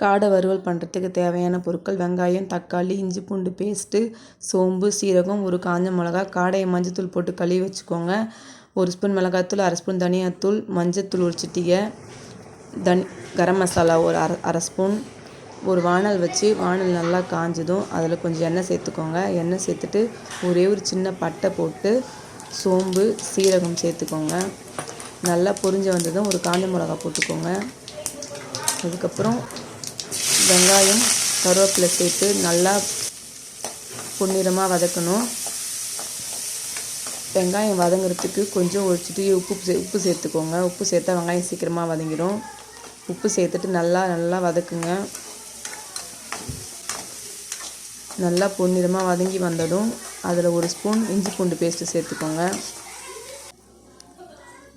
காடை வறுவல் பண்ணுறதுக்கு தேவையான பொருட்கள் வெங்காயம் தக்காளி இஞ்சி பூண்டு பேஸ்ட்டு சோம்பு சீரகம் ஒரு காஞ்ச மிளகா காடையை மஞ்சத்தூள் போட்டு கழுவி வச்சுக்கோங்க. ஒரு ஸ்பூன் மிளகாத்தூள் அரை ஸ்பூன் தனியாத்தூள் மஞ்சத்தூள் ஒரு சிட்டிகை தனி கரம் மசாலா ஒரு அரை அரை ஸ்பூன். ஒரு வானல் வச்சு வானல் நல்லா காஞ்சதும் அதில் கொஞ்சம் எண்ணெய் சேர்த்துக்கோங்க. எண்ணெய் சேர்த்துட்டு ஒரே ஒரு சின்ன பட்டை போட்டு சோம்பு சீரகம் சேர்த்துக்கோங்க. நல்லா பொரிஞ்சு வந்ததும் ஒரு காஞ்ச மிளகா போட்டுக்கோங்க. அதுக்கப்புறம் வெங்காயம் கருவேப்பிலை சேர்த்து நல்லா பொன்னிறமாக வதக்கணும். வெங்காயம் வதங்குறதுக்கு கொஞ்சம் ஒரு சிட்டிகை உப்பு சே உப்பு சேர்த்துக்கோங்க. உப்பு சேர்த்தா வெங்காயம் சீக்கிரமாக வதங்கிடும். உப்பு சேர்த்துட்டு நல்லா நல்லா வதக்குங்க. நல்லா பொன்னிறமாக வதங்கி வந்ததும் அதில் ஒரு ஸ்பூன் இஞ்சி பூண்டு பேஸ்ட்டு சேர்த்துக்கோங்க.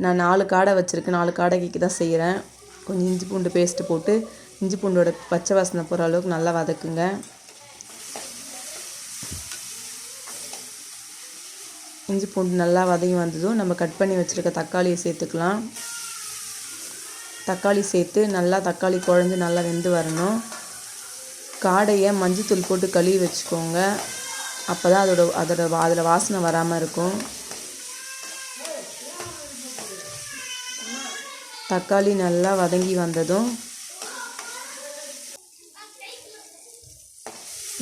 நான் நாலு காடை வச்சுருக்கேன். நாலு காடைக்கு தான் செய்கிறேன் கொஞ்சம் இஞ்சி பூண்டு பேஸ்ட்டு போட்டு இஞ்சி பூண்டோட பச்சை வாசனை போகிற அளவுக்கு நல்லா வதக்குங்க. இஞ்சி பூண்டு நல்லா வதங்கி வந்ததும் நம்ம கட் பண்ணி வச்சுருக்க தக்காளியை சேர்த்துக்கலாம். தக்காளி சேர்த்து நல்லா தக்காளி குழஞ்சி நல்லா வெந்து வரணும். காடையை மஞ்சத்தூள் போட்டு கழுவி வச்சுக்கோங்க. அப்போ தான் அதோட அதோட அதில் வாசனை வராமல் இருக்கும். தக்காளி நல்லா வதங்கி வந்ததும்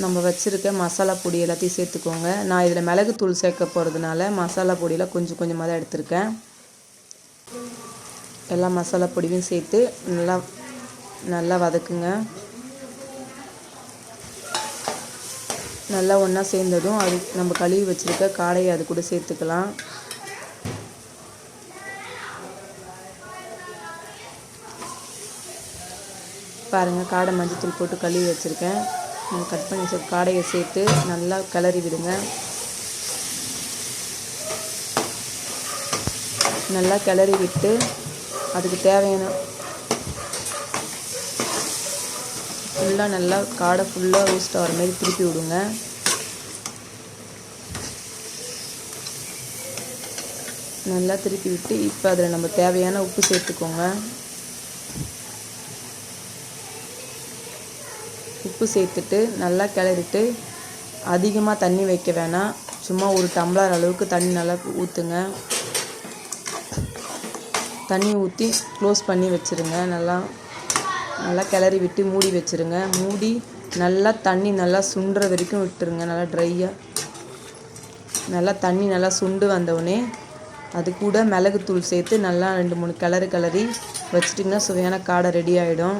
நம்ம வச்சுருக்க மசாலா பொடி எல்லாத்தையும் சேர்த்துக்கோங்க. நான் இதில் மிளகுத்தூள் சேர்க்க போகிறதுனால மசாலா பொடியெலாம் கொஞ்சம் கொஞ்சமாக தான் எடுத்திருக்கேன். எல்லா மசாலா பொடியும் சேர்த்து நல்லா நல்லா வதக்குங்க. நல்லா ஒன்றா சேர்ந்ததும் அது நம்ம கழுவி வச்சுருக்க காடையை அது கூட சேர்த்துக்கலாம். பாருங்கள் காடை மஞ்சத்தூள் போட்டு கழுவி வச்சுருக்கேன். கட் பண்ணி வச்ச காடையை சேர்த்து நல்லா கிளறி விடுங்க. நல்லா கிளறி விட்டு அதுக்கு தேவையான ஃபுல்லாக நல்லா காடை ஃபுல்லாக ரோஸ்ட் ஆகிற மாதிரி திருப்பி விடுங்க. நல்லா திருப்பி விட்டு இப்போ அதில் நம்ம தேவையான உப்பு சேர்த்துக்கோங்க. உப்பு சேர்த்துட்டு நல்லா கிளறிட்டு அதிகமாக தண்ணி வைக்க வேணாம். சும்மா ஒரு டம்ளர் அளவுக்கு தண்ணி நல்லா ஊற்றுங்க தண்ணி ஊற்றி க்ளோஸ் பண்ணி வச்சுருங்க. நல்லா நல்லா கிளறி விட்டு மூடி வச்சுருங்க. மூடி நல்லா தண்ணி நல்லா சுண்டுற வரைக்கும் விட்டுருங்க. நல்லா ட்ரையாக நல்லா தண்ணி நல்லா சுண்டு வந்தவுடனே அது கூட மிளகுத்தூள் சேர்த்து நல்லா ரெண்டு மூணு கிளறு கிளறி வச்சிட்டிங்கன்னா சுவையான காடை ரெடி ஆகிடும்